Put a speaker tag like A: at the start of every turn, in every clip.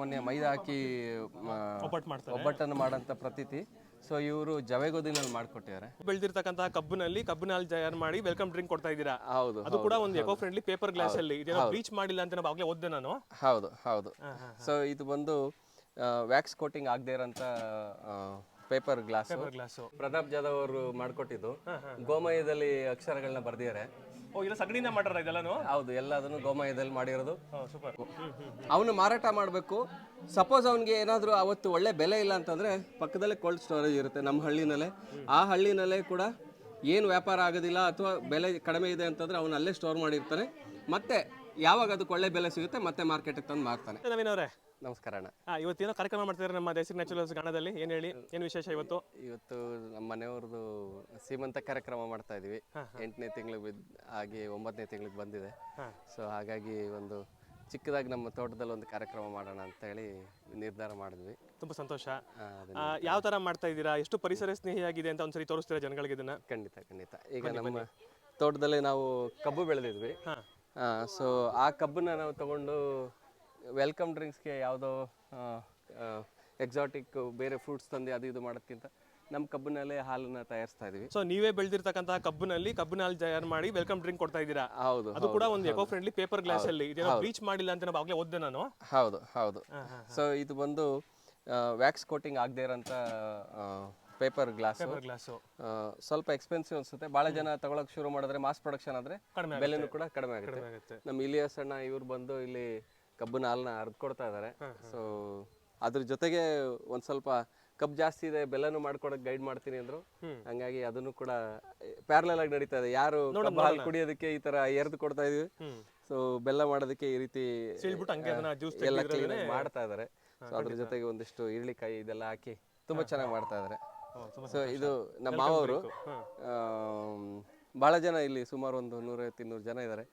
A: ಮೊನ್ನೆ ಮೈದಾ ಹಾಕಿ ಒಬ್ಬಟ್ಟನ್ನು ಮಾಡಂತ ಪ್ರತೀತಿ. ಸೊ ಇವರು ಜವೆಗೋದಿನಲ್ಲಿ ಮಾಡ್ಕೊಟ್ಟಿದ್ದಾರೆ.
B: ಬೆಳೆದಿರ್ತಕ್ಕಂತಹ ಕಬ್ಬಿನಲ್ಲಿ ಕಬ್ಬಿನ ಹಾಲು ತಯಾರು ಮಾಡಿ ವೆಲ್ಕಮ್ ಡ್ರಿಂಕ್ ಕೊಡ್ತಾ ಇದ್ದೀರಾ?
A: ಹೌದು
B: ಅದು ಕೂಡ ಒಂದು ಎಕೋ ಫ್ರೆಂಡ್ಲಿ ಪೇಪರ್ ಗ್ಲಾಸ್ ಅಲ್ಲಿ. ಬ್ಲೀಚ್ ಮಾಡಿಲ್ಲ ಅಂತ ನಾವು ಆಗ್ಲೇ ಓದ್ದೆ ನಾನು.
A: ಹೌದು ಹೌದು. ಸೊ ಇದು ಬಂದು ವ್ಯಾಕ್ಸ್ ಕೋಟಿಂಗ್ ಆಗದೆ ಇರೋಂಥ glass
B: paper glass
A: Pratap Jadhav ಅವರು ಮಾಡ್ಕೊಟ್ಟಿದ್ದು. ಗೋಮಯದಲ್ಲಿ ಅಕ್ಷರಗಳನ್ನ ಬರ್ದಿದ್ದಾರೆ.
B: ಓ ಇಲ್ಲ ಇದೆಲ್ಲಾನು?
A: ಹೌದು ಎಲ್ಲದನ್ನು ಗೋಮಯದಲ್ಲಿ ಮಾಡಿರೋದು.
B: ಸೂಪರ್
A: ಅವನು ಮಾರಾಟ ಮಾಡಬೇಕು. ಸಪೋಸ್ ಅವನಿಗೆ ಏನಾದರೂ ಅವತ್ತು ಒಳ್ಳೆ ಬೆಲೆ ಇಲ್ಲ ಅಂತಂದರೆ ಪಕ್ಕದಲ್ಲೇ ಕೋಲ್ಡ್ ಸ್ಟೋರೇಜ್ ಇರುತ್ತೆ ನಮ್ಮ ಹಳ್ಳಿನಲ್ಲೇ. ಆ ಹಳ್ಳಿನಲ್ಲೇ ಕೂಡ ಏನು ವ್ಯಾಪಾರ ಆಗೋದಿಲ್ಲ ಅಥವಾ ಬೆಲೆ ಕಡಿಮೆ ಇದೆ ಅಂತಂದರೆ ಅವನು ಅಲ್ಲೇ ಸ್ಟೋರ್ ಮಾಡಿರ್ತಾನೆ. ಮತ್ತೆ ಯಾವಾಗ ಅದಕ್ಕೆ ಒಳ್ಳೆ ಬೆಲೆ ಸಿಗುತ್ತೆ ಮತ್ತೆ ಮಾರ್ಕೆಟಿಗೆ ತಂದು ಮಾರ್ತಾನೆ.
B: ನವೀನ್ ಅವರೇ
A: ನಮಸ್ಕಾರ ಅಣ್ಣ
B: ಇವತ್ತೇನೋ ಕಾರ್ಯಕ್ರಮ ಮಾಡ್ತಿದ್ದಾರೆ ನಮ್ಮ ದೇಸಿ ನ್ಯಾಚುರಲ್ಸ್ ಗಾಣದಲ್ಲಿ ಏನು ಹೇಳಿ? ಏನು ವಿಶೇಷ ಇವತ್ತು?
A: ಇವತ್ತು ನಮ್ಮ ಮನೆಯವ್ರದ್ದು ಸೀಮಂತ ಕಾರ್ಯಕ್ರಮ ಮಾಡ್ತಾ ಇದ್ವಿ. ಎಂಟನೇ ತಿಂಗಳಿಗೆ ಬಿದ್ದ ಆಗಿ ಒಂಬತ್ತನೇ ತಿಂಗಳಿಗೆ ಬಂದಿದೆ. ಸೊ ಹಾಗಾಗಿ ಒಂದು ಚಿಕ್ಕದಾಗಿ ನಮ್ಮ ತೋಟದಲ್ಲಿ ಒಂದು ಕಾರ್ಯಕ್ರಮ ಮಾಡೋಣ ಅಂತ ಹೇಳಿ ನಿರ್ಧಾರ ಮಾಡಿದ್ವಿ.
B: ತುಂಬಾ ಸಂತೋಷ.
A: ಆ,
B: ಯಾವ ತರ ಮಾಡ್ತಾ ಇದ್ದೀರಾ? ಎಷ್ಟು ಪರಿಸರ ಸ್ನೇಹಿಯಾಗಿದೆ ಅಂತ ಒಂದ್ಸರಿ ತೋರಿಸ್ತೀರಾ ಜನಗಳಿಗೆ ಇದನ್ನ?
A: ಖಂಡಿತ ಖಂಡಿತ. ಈಗ ನಮ್ಮ ತೋಟದಲ್ಲಿ ನಾವು ಕಬ್ಬು ಬೆಳೆದಿದ್ವಿ.
B: ಹಾ.
A: ಸೊ ಆ ಕಬ್ಬನ್ನ ನಾವು ತಗೊಂಡು ವೆಲ್ಕಮ್ ಡ್ರಿಂಕ್ಸ್ಗೆ ಯಾವುದೋ ಎಕ್ಸಾಟಿಕ್ ಬೇರೆ ಫ್ರೂಟ್ಸ್ ತಂದು ಅದು ಇದು ಮಾಡೋದ್ಕಿಂತ ನಮ್ಮ ಕಬ್ಬಿನಲ್ಲೇ ಹಾಲನ್ನ ತಯಾರಿಸ್ತಾ ಇದೀವಿ.
B: ಸೊ ನೀವೇ ಬೆಳೆದಿರ್ತಕ್ಕಂತಹ ಕಬ್ಬಿನಲ್ಲಿ ಕಬ್ಬಿನ ಹಾಲು ತಯಾರು ಮಾಡಿ ವೆಲ್ಕಮ್ ಡ್ರಿಂಕ್ ಕೊಡ್ತಾ ಇದ್ದೀರಾ?
A: ಹೌದು
B: ಅದು ಕೂಡ ಒಂದು ಎಕೋ ಫ್ರೆಂಡ್ಲಿ ಪೇಪರ್ ಗ್ಲಾಸ್ ಅಲ್ಲಿ ಇದೇನೋ ಬ್ಲೀಚ್ ಮಾಡಿಲ್ಲ ಅಂತ ನಾವು ಆಗ್ಲೇ ಓದ್ದೆ ನಾನು.
A: ಹೌದು ಹೌದು. ಸೊ ಇದು ಬಂದು ವ್ಯಾಕ್ಸ್ ಕೋಟಿಂಗ್ ಆಗದೆ ಇರೋಂಥ ಪೇಪರ್ ಗ್ಲಾಸ್ ಸ್ವಲ್ಪ ಎಕ್ಸ್ಪೆನ್ಸಿವ್ ಅನ್ಸುತ್ತೆ. ಬಹಳ ಜನ ತಗೊಳಕ್ ಶುರು ಮಾಡಿದ್ರೆ ಮಾಸ್ ಪ್ರೊಡಕ್ಷನ್ ಆದ್ರೆ ಬೆಲೆನೂ ಕೂಡ ಕಡಿಮೆ ಆಗುತ್ತೆ.
B: ಆಗುತ್ತೆ.
A: ನಮ್ಮ ಇಲಿಯಾಸ್ ಅಣ್ಣ ಇವ್ರು ಬಂದು ಇಲ್ಲಿ ಕಬ್ಬಿನ ಹಾಲನ್ನ ಅರ್ದು ಕೊಡ್ತಾ ಇದ್ದಾರೆ ಸೊ ಅದ್ರ ಜೊತೆಗೆ ಒಂದ್ ಸ್ವಲ್ಪ ಕಬ್ಬು ಜಾಸ್ತಿ ಇದೆ ಬೆಲ್ಲನು ಮಾಡ್ಕೊಡಕ್ ಗೈಡ್ ಮಾಡ್ತೀನಿ ಅಂದ್ರು. ಹಂಗಾಗಿ ಅದನ್ನು ಕೂಡ ಪ್ಯಾರಲಲ್ ಆಗಿ ನಡೀತಾ ಇದೆ. ಯಾರು ಕಬ್ಬು ಹಾಲು ಕುಡಿಯೋದಕ್ಕೆ ಈ ತರ ಎರ್ದು ಕೊಡ್ತಾ ಇದೀವಿ. ಸೊ ಬೆಲ್ಲ ಮಾಡೋದಕ್ಕೆ ಈ ರೀತಿ ಎಲ್ಲ ಮಾಡ್ತಾ ಇದಾರೆ. ಸೊ ಅದ್ರ ಜೊತೆಗೆ ಒಂದಿಷ್ಟು ಈರುಳ್ಳಿಕಾಯಿ ಇದೆಲ್ಲ ಹಾಕಿ ತುಂಬಾ ಚೆನ್ನಾಗಿ ಮಾಡ್ತಾ ಇದಾರೆ. ಸೊ ಇದು ನಮ್ಮ ಮಾವರು ಬಹಳ ಜನ ಇಲ್ಲಿ ಸುಮಾರು ಒಂದು ನೂರೈವತ್ತು ಇನ್ನೂರು ಜನ ಇದ್ದಾರೆ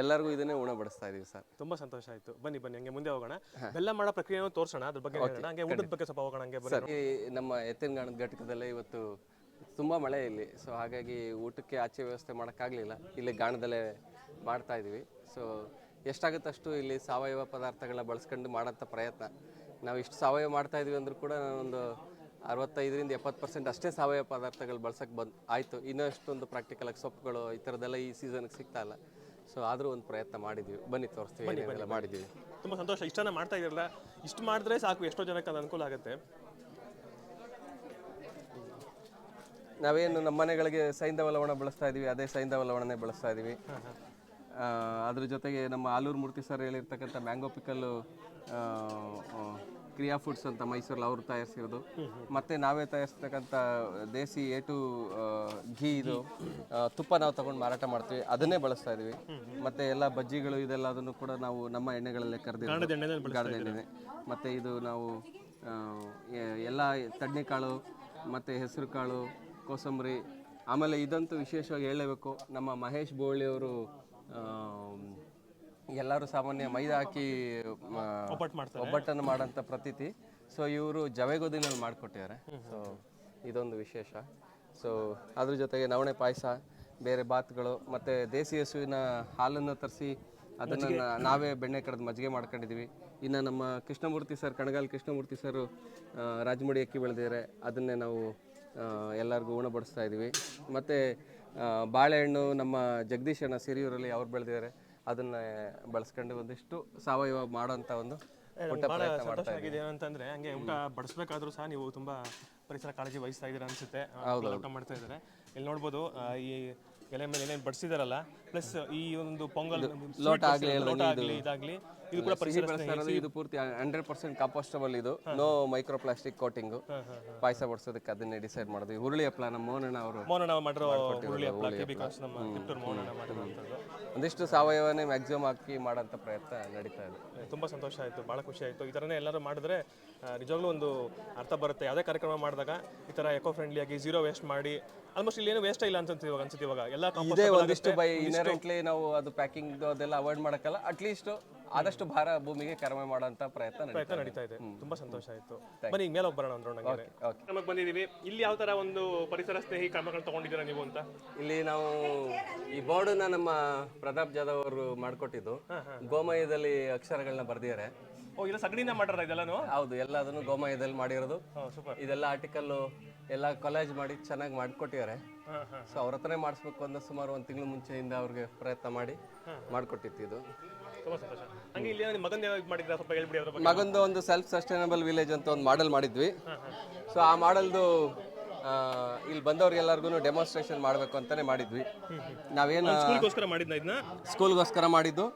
A: ಎಲ್ಲರಿಗೂ ಇದನ್ನೇ ಉಣ ಬಡಿಸ್ತಾ ಇದೀವಿ ಸರ್.
B: ತುಂಬಾ ಸಂತೋಷ ಆಯ್ತು. ಬನ್ನಿ ಬನ್ನಿ ಹಂಗೆ ಮುಂದೆ ಹೋಗೋಣ. ಬೆಲ್ಲ ಮಾಡೋ ಪ್ರಕ್ರಿಯೆಯನ್ನು ತೋರಿಸೋಣ ಅದ್ರ ಬಗ್ಗೆ ಹೇಳೋಣ. ಹಂಗೆ ಊಟದ ಬಗ್ಗೆ ಸ್ವಲ್ಪ ಹೋಗೋಣ ಹಂಗೆ ಬನ್ನಿ.
A: ಸರ್ ಈ ನಮ್ಮ ಎತ್ತಿನಗಾಣದ ಘಟಕದಲ್ಲೇ ಇವತ್ತು ತುಂಬಾ ಮಳೆ ಇಲ್ಲಿ. ಸೊ ಹಾಗಾಗಿ ಊಟಕ್ಕೆ ಆಚೆ ವ್ಯವಸ್ಥೆ ಮಾಡೋಕ್ಕಾಗಲಿಲ್ಲ. ಇಲ್ಲಿ ಗಾಣದಲ್ಲೇ ಮಾಡ್ತಾ ಇದೀವಿ. ಸೊ ಎಷ್ಟಾಗುತ್ತಷ್ಟು ಇಲ್ಲಿ ಸಾವಯವ ಪದಾರ್ಥಗಳನ್ನ ಬಳಸ್ಕೊಂಡು ಮಾಡೋಂಥ ಪ್ರಯತ್ನ. ನಾವು ಇಷ್ಟು ಸಾವಯವ ಮಾಡ್ತಾ ಇದೀವಿ ಅಂದ್ರೂ ಕೂಡ ಒಂದು ಅರವತ್ತೈದರಿಂದ ಎಪ್ಪತ್ತು ಪರ್ಸೆಂಟ್ ಅಷ್ಟೇ ಸಾವಯವ ಪದಾರ್ಥಗಳು ಬಳಸಕ್ಕೆ ಬಂದು ಆಯಿತು. ಇನ್ನೂ ಅಷ್ಟೊಂದು ಪ್ರಾಕ್ಟಿಕಲ್ ಆಗಿ ಸೊಪ್ಪುಗಳು ಈ ಥರದ್ದೆಲ್ಲ ಈ ಸೀಸನ್ಗೆ ಸಿಗ್ತಾ ಇಲ್ಲ. ಸೊ ಆದರೂ ಒಂದು ಪ್ರಯತ್ನ ಮಾಡಿದ್ವಿ. ಬನ್ನಿ ತೋರಿಸ್ತೀವಿ ಏನೇನೆಲ್ಲ ಮಾಡಿದ್ದೀವಿ.
B: ತುಂಬ ಸಂತೋಷ. ಇಷ್ಟನ ಮಾಡ್ತಾ ಇದ್ದೀರಲ್ಲ. ಇಷ್ಟು ಮಾಡಿದ್ರೆ ಸಾಕು ಎಷ್ಟೋ ಜನಕ್ಕೆ ಅದು ಅನುಕೂಲ ಆಗುತ್ತೆ.
A: ನಾವೇನು ನಮ್ಮ ಮನೆಗಳಿಗೆ ಸೈಂಧವ ಲವಣ ಬಳಸ್ತಾ ಇದ್ದೀವಿ ಅದೇ ಸೈಂಧವ ಲವಣನೇ ಬಳಸ್ತಾ ಇದ್ದೀವಿ. ಅದ್ರ ಜೊತೆಗೆ ನಮ್ಮ ಆಲೂರು ಮೂರ್ತಿ ಸರ್ ಹೇಳಿರ್ತಕ್ಕಂಥ ಮ್ಯಾಂಗೋ ಪಿಕಲ್ಲು ಕ್ರಿಯಾ ಫುಡ್ಸ್ ಅಂತ ಮೈಸೂರಲ್ಲಿ ಅವರು ತಯಾರಿಸಿರೋದು. ಮತ್ತೆ ನಾವೇ ತಯಾರಿಸ್ತಕ್ಕಂಥ ದೇಸಿ ಎ ಟು ಘೀ ಇದು ತುಪ್ಪ ನಾವು ತಗೊಂಡು ಮಾರಾಟ ಮಾಡ್ತೀವಿ. ಅದನ್ನೇ ಬಳಸ್ತಾ ಇದೀವಿ ಮತ್ತೆ ಎಲ್ಲ ಬಜ್ಜಿಗಳು ಇದೆಲ್ಲ ಅದನ್ನು ಕೂಡ ನಾವು ನಮ್ಮ ಎಣ್ಣೆಗಳಲ್ಲೇ
B: ಎಣ್ಣೆನಲ್ಲಿ
A: ಗಾಣದ ಎಣ್ಣೆ ಮತ್ತೆ ಇದು ನಾವು ಎಲ್ಲ ಮತ್ತೆ ಮತ್ತು ಹೆಸರು ಕಾಳು ಕೋಸಂಬರಿ ಆಮೇಲೆ ಇದಂತೂ ವಿಶೇಷವಾಗಿ ಹೇಳಲೇಬೇಕು. ನಮ್ಮ ಮಹೇಶ್ ಬೋಳಿ ಅವರು ಎಲ್ಲರೂ ಸಾಮಾನ್ಯ ಮೈದಾ ಹಾಕಿ ಮ, ಒಬ್ಬಟ್ಟನ್ನು ಮಾಡೋಂಥ ಪ್ರತೀತಿ. ಸೊ ಇವರು ಜವೆಗೋದಿನಲ್ಲಿ ಮಾಡಿಕೊಟ್ಟಿದ್ದಾರೆ. ಸೊ ಇದೊಂದು ವಿಶೇಷ. ಸೊ ಅದ್ರ ಜೊತೆಗೆ ನವಣೆ ಪಾಯಸ ಬೇರೆ ಬಾತ್ಗಳು ಮತ್ತು ದೇಸಿ ಹಸುವಿನ ಹಾಲನ್ನು ತರಿಸಿ ಅದನ್ನು ನಾ- ನಾವೇ ಬೆಣ್ಣೆ ಕಡ್ದು ಮಜ್ಜಿಗೆ ಮಾಡ್ಕೊಂಡಿದ್ದೀವಿ ಇನ್ನು ನಮ್ಮ ಕೃಷ್ಣಮೂರ್ತಿ ಸರ್ ಕಣಗಾಲ್ ಕೃಷ್ಣಮೂರ್ತಿ ಸರ್ ರಾಜಮುಡಿ ಅಕ್ಕಿ ಬೆಳೆದಿದ್ದಾರೆ. ಅದನ್ನೇ ನಾವು ಆ, ಎಲ್ಲರಿಗೂ ಉಣಬಡಿಸ್ತಾ ಇದ್ದೀವಿ ಮತ್ತು ಬಾಳೆಹಣ್ಣು ನಮ್ಮ ಜಗದೀಶ್ ಅಣ್ಣ ಸಿರಿಯೂರಲ್ಲಿ ಅವ್ರು ಬೆಳೆದಿದ್ದಾರೆ. ಅದನ್ನ ಬಳಸ್ಕೊಂಡು ಒಂದಿಷ್ಟು ಸಾವಯವ ಮಾಡೋಂಥ ಒಂದು
B: ಊಟ
A: ಪ್ರಯತ್ನ
B: ಹಂಗೆ ಊಟ ಬಡಿಸ್ಬೇಕಾದ್ರೂ ಸಹ ನೀವು ತುಂಬಾ ಪರಿಸರ ಕಾಳಜಿ ವಹಿಸ್ತಾ ಇದೀರ ಅನ್ಸುತ್ತೆ. ಆ, ಊಟ ಮಾಡ್ತಾ ಇದ್ದಾರೆ. ಇಲ್ಲಿ ನೋಡ್ಬೋದು ಆ, ಈ ಎಲೆ ಮೇಲೆ ಏನೇನು ಬಡಿಸಿದಾರಲ್ಲ ಪ್ಲಸ್ ಈ ಒಂದು ಪೊಂಗಲ್
A: ಲೋಟ ಆಗಲಿ
B: ಇದಾಗ್ಲಿ ಇದು ಕೂಡ
A: ಸಿಹಿ
B: ಪರಿಸರ
A: ಬೆಳೆಸ್ತಾ ಇರೋದು ಇದು ಪೂರ್ತಿ ಹಂಡ್ರೆಡ್ ಪರ್ಸೆಂಟ್ ಕಾಂಪೋಸ್ಟಬಲ್ ಇದು. ನೋ ಮೈಕ್ರೋ ಪ್ಲಾಸ್ಟಿಕ್ ಕೋಟಿಂಗ್ ಪಾಯಸ ಬಡಿಸೋದಕ್ಕೆ ಅದನ್ನೇ ಡಿಸೈಡ್ ಮಾಡಿದ್ವಿ ಹುರುಳಿ ಹಪ್ಪಳ ನಮ್ಮ ಮೋಹನಣ್ಣ ಅವರು
B: ಮೌನಣ್ಣ ಮಾಡಿರೋ ಹುರುಳಿ ಹಪ್ಪಳ ನಮ್ಮ
A: ಒಂದಿಷ್ಟು ಸಾವಯವನೇ ಮ್ಯಾಕ್ಸಿಮಮ್ ಹಾಕಿ ಮಾಡೋಂಥ ಪ್ರಯತ್ನ ನಡೀತಾ ಇದೆ.
B: ತುಂಬ ಸಂತೋಷ ಆಯಿತು ಭಾಳ ಖುಷಿ ಆಯಿತು. ಈ ಥರನೇ ಎಲ್ಲರೂ ಮಾಡಿದ್ರೆ ನಿಜವಾಗ್ಲೂ ಒಂದು ಅರ್ಥ ಬರುತ್ತೆ. ಯಾವುದೇ ಕಾರ್ಯಕ್ರಮ ಮಾಡಿದಾಗ ಈ ಥರ ಎಕೋ ಫ್ರೆಂಡ್ಲಿ ಆಗಿ ಝೀರೋ ವೇಸ್ಟ್ ಮಾಡಿ ಆಲ್ಮೋಸ್ಟ್ ಇಲ್ಲಿ ಏನು ವೇಸ್ಟ್ ಇಲ್ಲ ಅನ್ಸುತ್ತೆ ಇವಾಗ ಅನ್ಸುತ್ತೆ ಇವಾಗ. ಎಲ್ಲ
A: ಇದೇ ಒಂದಿಷ್ಟು ಬೈ ಇನರೆಂಟ್ಲಿ ನಾವು ಅದು ಪ್ಯಾಕಿಂಗ್ ಅದೆಲ್ಲ ಅವಾಯ್ಡ್ ಮಾಡೋಕ್ಕಲ್ಲ ಅಟ್ಲೀಸ್ಟ್ ಆದಷ್ಟು ಭಾರ ಭೂಮಿಗೆ ಕಡಿಮೆ ಮಾಡುವಂತ ಪ್ರಯತ್ನ ನಡೀತಾ
B: ಪ್ರಯತ್ನ ನಡೀತಾ ಇದೆ. ತುಂಬಾ ಸಂತೋಷ ಆಯ್ತು. ಬನ್ನಿ ಮೇಲೆ ಹೋಗಿ ಬರೋಣ ಅಂದ್ರೆ.
A: ಓಕೆ
B: ನಮಗೆ ಬಂದಿದ್ದೀವಿ. ಇಲ್ಲಿ ಯಾವ ತರ ಒಂದು ಪರಿಸರ ಸ್ನೇಹಿ ಕ್ರಮಗಳು ತಗೊಂಡಿದ್ದೀರಾ ನೀವು ಅಂತ?
A: ಇಲ್ಲಿ ನಾವು ಈ ಬೋರ್ಡನ್ನ ನಮ್ಮ ಪ್ರತಾಪ್ ಜಾಧವ್ ಅವರು ಮಾಡ್ಕೊಟ್ಟಿದ್ದು. ಗೋಮಯದಲ್ಲಿ ಅಕ್ಷರಗಳನ್ನ ಬರ್ದಿದ್ದಾರೆ.
B: ಓ ಇಲ್ಲ ಸಗಣಿನ ಮಾಡ್ಯಾರ ಇದೆಲ್ಲಾನು?
A: ಹೌದು ಎಲ್ಲ ಅದನ್ನು ಗೋಮಯದಲ್ಲಿ ಮಾಡಿರೋದು.
B: ಸೂಪರ್.
A: ಇದೆಲ್ಲ ಆರ್ಟಿಕಲ್ ಎಲ್ಲ ಕೊಲಾಜ್ ಮಾಡಿ ಚೆನ್ನಾಗಿ ಮಾಡಿಕೊಟ್ಟಿದ್ದಾರೆ. ಸೊ ಅವ್ರ ಹತ್ರನೇ ಮಾಡಿಸ್ಬೇಕು ಅಂತ ಸುಮಾರು ಒಂದು ತಿಂಗಳು ಮುಂಚೆಯಿಂದ ಅವ್ರಿಗೆ ಪ್ರಯತ್ನ ಮಾಡಿ ಮಾಡಿಕೊಟ್ಟಿತ್ತು ಇದು.
B: ತುಂಬ ಸಂತೋಷ. ಹಂಗೆ ಇಲ್ಲಿ ನಿಮ್ಮ ಮಗನ ಯಾವಾಗ ಮಾಡಿದ್ರೆ? ಸ್ವಲ್ಪ ಹೇಳ್ಬಿಡಿ ಅದ್ರ ಬಗ್ಗೆ.
A: ಮಗಂದು ಒಂದು ಸೆಲ್ಫ್ ಸಸ್ಟೈನಬಲ್ ವಿಲೇಜ್ ಅಂತ ಒಂದು ಮಾಡೆಲ್ ಮಾಡಿದ್ವಿ. ಸೊ ಆ ಮಾಡೆಲ್ದು ಇಲ್ಲಿ ಬಂದವ್ರಿಗೆಲ್ಲರಿಗೂ ಡೆಮಾನ್ಸ್ಟ್ರೇಷನ್ ಮಾಡಬೇಕು ಅಂತಾನೆ ಮಾಡಿದ್ವಿ. ನಾವೇನು
B: ಸ್ಕೂಲ್ಗೋಸ್ಕರ ಮಾಡಿದ್ನ ಇದನ್ನ
A: ಸ್ಕೂಲ್ಗೋಸ್ಕರ ಮಾಡಿದ್ದು.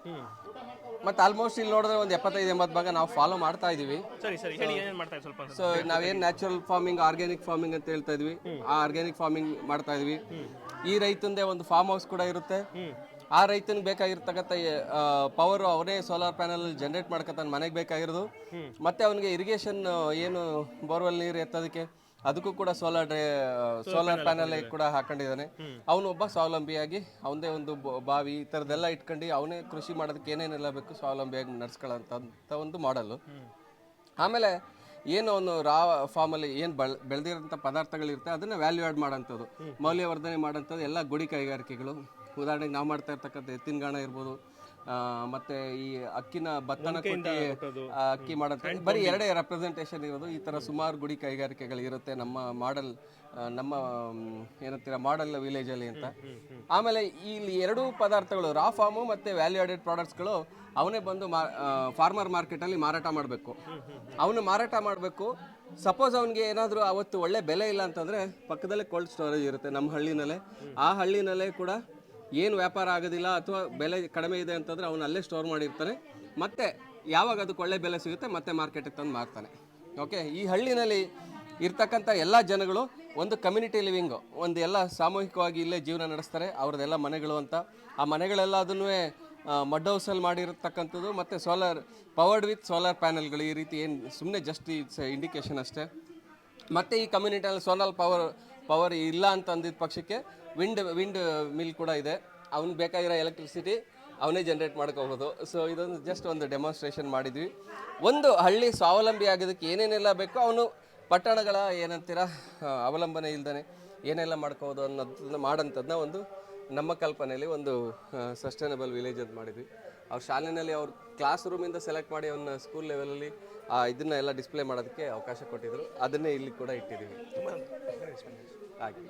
A: ಮತ್ತೆ ಆಲ್ಮೋಸ್ಟ್ ಇಲ್ಲಿ ನೋಡಿದ್ರೆ ಒಂದು ಎಪ್ಪತ್ತೈದು ಎಂಬತ್ತು ಭಾಗ ನಾವು ಫಾಲೋ ಮಾಡ್ತಾ ಇದೀವಿ.
B: ಸರಿ ಸರಿ. ಹೇಳಿ ಏನೇನು ಮಾಡ್ತಾ ಇದ್ದೀವಿ ಸ್ವಲ್ಪ
A: ಸೊ ನಾವೇನು ನ್ಯಾಚುರಲ್ ಫಾರ್ಮಿಂಗ್ ಆರ್ಗ್ಯಾನಿಕ್ ಫಾರ್ಮಿಂಗ್ ಅಂತ ಹೇಳ್ತಾ ಇದ್ವಿ. ಆ ಆರ್ಗ್ಯಾನಿಕ್ ಫಾರ್ಮಿಂಗ್ ಮಾಡ್ತಾ ಇದ್ವಿ. ಈ ರೈತಂದೇ ಒಂದು ಫಾರ್ಮ್ ಹೌಸ್ ಕೂಡ ಇರುತ್ತೆ. ಆ ರೈತನಿಗೆ ಬೇಕಾಗಿರ್ತಕ್ಕಂಥ ಪವರ್ ಅವನೇ ಸೋಲಾರ್ ಪ್ಯಾನಲ್ ಜನರೇಟ್ ಮಾಡ್ಕೊತಾನೆ ಮನೆಗೆ ಬೇಕಾಗಿರೋದು. ಮತ್ತೆ ಅವನಿಗೆ ಇರಿಗೇಷನ್ ಏನು ಬೋರ್ವೆಲ್ ನೀರು ಎತ್ತೋದಕ್ಕೆ ಅದಕ್ಕೂ ಕೂಡ ಸೋಲಾರ್ ಸೋಲಾರ್ ಪ್ಯಾನಲ್ ಕೂಡ ಹಾಕೊಂಡಿದ್ದಾನೆ. ಅವನೊಬ್ಬ ಒಬ್ಬ ಸ್ವಾವಲಂಬಿಯಾಗಿ ಅವನದೇ ಒಂದು ಬಾವಿ ಈ ಥರದ್ದೆಲ್ಲ ಇಟ್ಕೊಂಡು ಅವನೇ ಕೃಷಿ ಮಾಡೋದಕ್ಕೆ ಏನೇನೆಲ್ಲ ಬೇಕು ಸ್ವಾವಲಂಬಿಯಾಗಿ ನಡ್ಸ್ಕೊಳ್ಳೋಂಥ ಒಂದು ಮಾಡಲು ಆಮೇಲೆ ಏನು ಅವನು ರಾ ಫಾರ್ಮಲ್ಲಿ ಏನು ಬಳ ಬೆಳೆದಿರೋಂಥ ಪದಾರ್ಥಗಳಿರುತ್ತೆ ಅದನ್ನು ವ್ಯಾಲ್ಯೂ ಆ್ಯಡ್ ಮಾಡೋಂಥದ್ದು. ಮೌಲ್ಯವರ್ಧನೆ ಮಾಡೋಂಥದ್ದು ಎಲ್ಲ ಗುಡಿ ಕೈಗಾರಿಕೆಗಳು. ಉದಾಹರಣೆಗೆ ನಾವು ಮಾಡ್ತಾ ಇರ್ತಕ್ಕಂಥ ಎತ್ತಿನ ಗಾಣ ಇರ್ಬೋದು ಮತ್ತೆ ಈ ಅಕ್ಕಿನ ಭತ್ತನ ಕೊಟ್ಟಿ ಅಕ್ಕಿ ಮಾಡೋದು ಬರೀ ಎರಡೇ ರೆಪ್ರೆಸೆಂಟೇಷನ್ ಇರೋದು. ಈ ಥರ ಸುಮಾರು ಗುಡಿ ಕೈಗಾರಿಕೆಗಳು ಇರುತ್ತೆ ನಮ್ಮ ಮಾಡಲ್ ನಮ್ಮ ಮ್, ಏನಂತೀರ ಮಾಡೆಲ್ ವಿಲೇಜಲ್ಲಿ ಅಂತ. ಆಮೇಲೆ ಇಲ್ಲಿ ಎರಡೂ ಪದಾರ್ಥಗಳು ರಾ ಫಾರ್ಮು ಮತ್ತು ವ್ಯಾಲ್ಯೂ ಆಡೆಡ್ ಪ್ರಾಡಕ್ಟ್ಸ್ಗಳು ಅವನೇ ಬಂದು ಫಾರ್ಮರ್ ಮಾರ್ಕೆಟಲ್ಲಿ ಮಾರಾಟ ಮಾಡಬೇಕು. ಅವನು ಮಾರಾಟ ಮಾಡಬೇಕು. ಸಪೋಸ್ ಅವನಿಗೆ ಏನಾದರೂ ಅವತ್ತು ಒಳ್ಳೆ ಬೆಲೆ ಇಲ್ಲ ಅಂತಂದರೆ ಪಕ್ಕದಲ್ಲೇ ಕೋಲ್ಡ್ ಸ್ಟೋರೇಜ್ ಇರುತ್ತೆ ನಮ್ಮ ಹಳ್ಳಿನಲ್ಲೇ. ಆ ಹಳ್ಳಿನಲ್ಲೇ ಕೂಡ ಏನು ವ್ಯಾಪಾರ ಆಗೋದಿಲ್ಲ ಅಥವಾ ಬೆಲೆ ಕಡಿಮೆ ಇದೆ ಅಂತಂದರೆ ಅವನು ಅಲ್ಲೇ ಸ್ಟೋರ್ ಮಾಡಿರ್ತಾನೆ. ಮತ್ತೆ ಯಾವಾಗ ಅದಕ್ಕೆ ಒಳ್ಳೆ ಬೆಲೆ ಸಿಗುತ್ತೆ ಮತ್ತೆ ಮಾರ್ಕೆಟಿಗೆ ತಂದು ಮಾರ್ತಾನೆ. ಓಕೆ ಈ ಹಳ್ಳಿನಲ್ಲಿ ಇರ್ತಕ್ಕಂಥ ಎಲ್ಲ ಜನಗಳು ಒಂದು ಕಮ್ಯುನಿಟಿ ಲಿವಿಂಗು ಒಂದು ಎಲ್ಲ ಸಾಮೂಹಿಕವಾಗಿ ಇಲ್ಲೇ ಜೀವನ ನಡೆಸ್ತಾರೆ. ಅವ್ರದ್ದೆಲ್ಲ ಮನೆಗಳು ಅಂತ. ಆ ಮನೆಗಳೆಲ್ಲ ಅದನ್ನು ಮಡ್ ಹೌಸಲ್ಲಿ ಮಾಡಿರತಕ್ಕಂಥದ್ದು ಮತ್ತು ಸೋಲಾರ್ ಪವರ್ಡ್ ವಿತ್ ಸೋಲಾರ್ ಪ್ಯಾನೆಲ್ಗಳು ಈ ರೀತಿ ಏನು ಸುಮ್ಮನೆ ಜಸ್ಟ್ ಇಟ್ಸ್ ಇಂಡಿಕೇಶನ್ ಅಷ್ಟೇ. ಮತ್ತು ಈ ಕಮ್ಯುನಿಟಿಯಲ್ಲಿ ಸೋಲಾರ್ ಪವರ್ ಪವರ್ ಇಲ್ಲ ಅಂತ ಅಂದಿದ್ದ ಪಕ್ಷಕ್ಕೆ ವಿಂಡ್ ವಿಂಡ್ ಮಿಲ್ ಕೂಡ ಇದೆ. ಅವ್ನಿಗೆ ಬೇಕಾಗಿರೋ ಎಲೆಕ್ಟ್ರಿಸಿಟಿ ಅವನೇ ಜನ್ರೇಟ್ ಮಾಡ್ಕೋಬೋದು. ಸೊ ಇದೊಂದು ಜಸ್ಟ್ ಒಂದು ಡೆಮಾನ್ಸ್ಟ್ರೇಷನ್ ಮಾಡಿದ್ವಿ. ಒಂದು ಹಳ್ಳಿ ಸ್ವಾವಲಂಬಿ ಆಗೋದಕ್ಕೆ ಏನೇನೆಲ್ಲ ಬೇಕೋ, ಅವನು ಪಟ್ಟಣಗಳ ಏನಂತೀರ ಅವಲಂಬನೆ ಇಲ್ದೇ ಏನೆಲ್ಲ ಮಾಡ್ಕೋಬೋದು ಅನ್ನೋದನ್ನ ಮಾಡೋಂಥದ್ದನ್ನ ಒಂದು ನಮ್ಮ ಕಲ್ಪನೆಯಲ್ಲಿ ಒಂದು ಸಸ್ಟೈನಬಲ್ ವಿಲೇಜ್ ಅಂತ ಮಾಡಿದ್ವಿ. ಅವ್ರ ಶಾಲೆಯಲ್ಲಿ ಅವ್ರ ಕ್ಲಾಸ್ ರೂಮಿಂದ ಸೆಲೆಕ್ಟ್ ಮಾಡಿ ಅವನ್ನ ಸ್ಕೂಲ್ ಲೆವೆಲಲ್ಲಿ ಇದನ್ನ ಎಲ್ಲ ಡಿಸ್ಪ್ಲೇ ಮಾಡೋದಕ್ಕೆ ಅವಕಾಶ ಕೊಟ್ಟಿದ್ರು. ಅದನ್ನೇ ಇಲ್ಲಿ ಕೂಡ ಇಟ್ಟಿದ್ದೀವಿ. ಹಾಗೆ.